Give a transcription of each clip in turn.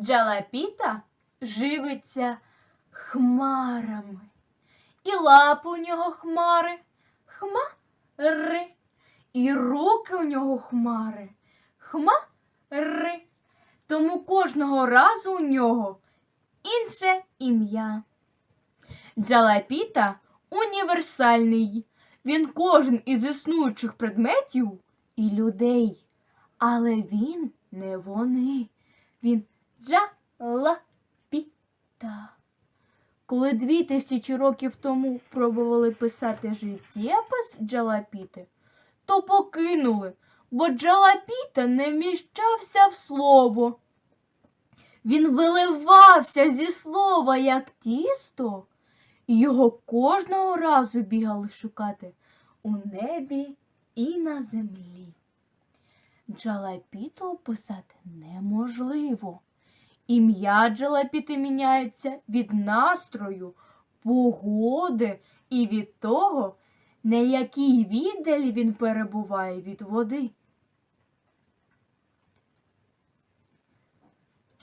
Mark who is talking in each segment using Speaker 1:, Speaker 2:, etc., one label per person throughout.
Speaker 1: Джалапіта живиться хмарами. І лапи у нього хмари, хмари. І руки у нього хмари, хмари. Тому кожного разу у нього інше ім'я. Джалапіта універсальний. Він кожен із існуючих предметів і людей. Але він не вони. Він джалапіта. Коли дві тисячі років тому пробували писати життєпис Джалапіти, то покинули, бо Джалапіта не вміщався в слово. Він виливався зі слова, як тісто, і його кожного разу бігали шукати у небі і на землі. Джалапіту описати неможливо. Ім'я Джалапіти міняється від настрою, погоди і від того, на якій віддалі він перебуває від води.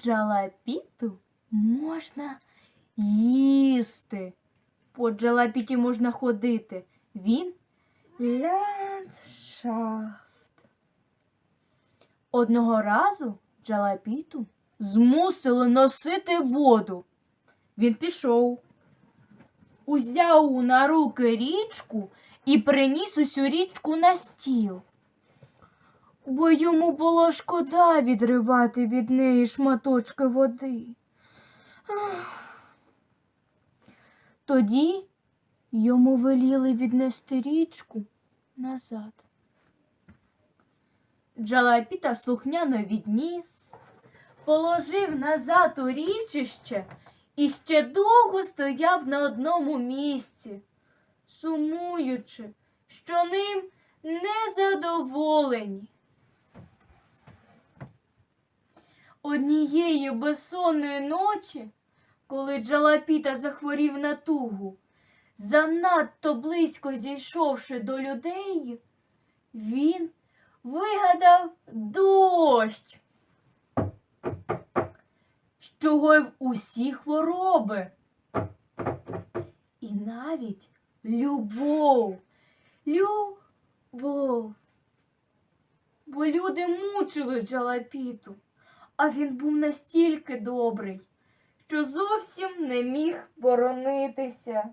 Speaker 1: Джалапіту можна їсти. По джалапіті можна ходити. Він ландшафт. Одного разу джалапіту змусили носити воду. Він пішов, узяв на руки річку і приніс усю річку на стіл. Бо йому було шкода відривати від неї шматочки води. Тоді йому веліли віднести річку назад. Джалапіта слухняно відніс, положив назад у річище і ще довго стояв на одному місці, сумуючи, що ним незадоволені. Однієї безсонної ночі, коли Джалапіта захворів на тугу, занадто близько зійшовши до людей, він вигадав дощ, що гоїв усі хвороби. І навіть любов, любов. Бо люди мучили Джалапіту, а він був настільки добрий, що зовсім не міг боронитися.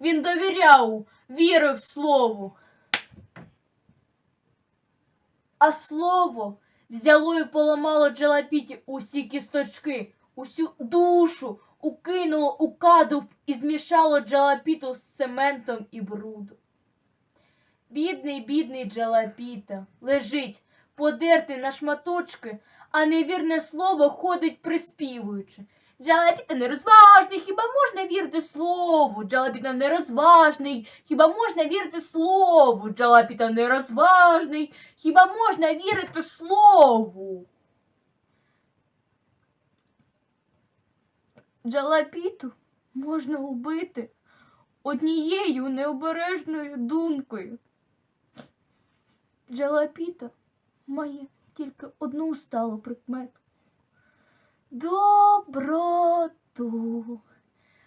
Speaker 1: Він довіряв, вірив слову. А слово взяло і поламало джелапіті усі кісточки, усю душу, укинуло у кадуб і змішало Джалапіту з цементом і брудом. Бідний, бідний Джалапіта лежить, подертий на шматочки, а невірне слово ходить приспівуючи. Джалапіта нерозважний, хіба можна вірити слову? Джалапіта нерозважний, хіба можна вірити слову? Джалапіта нерозважний, хіба можна вірити слову? Джалапіту можна убити однією необережною думкою. Джалапіта має тільки одну сталу прикмету доброту.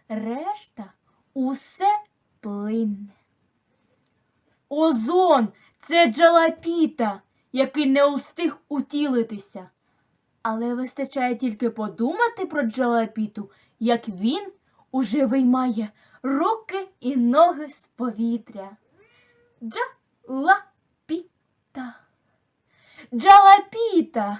Speaker 1: Решта усе плинне. Озон це джалапіта, який не устиг утілитися. Але вистачає тільки подумати про джалапіту, як він уже виймає руки і ноги з повітря. Джалапіта. Джалапіта.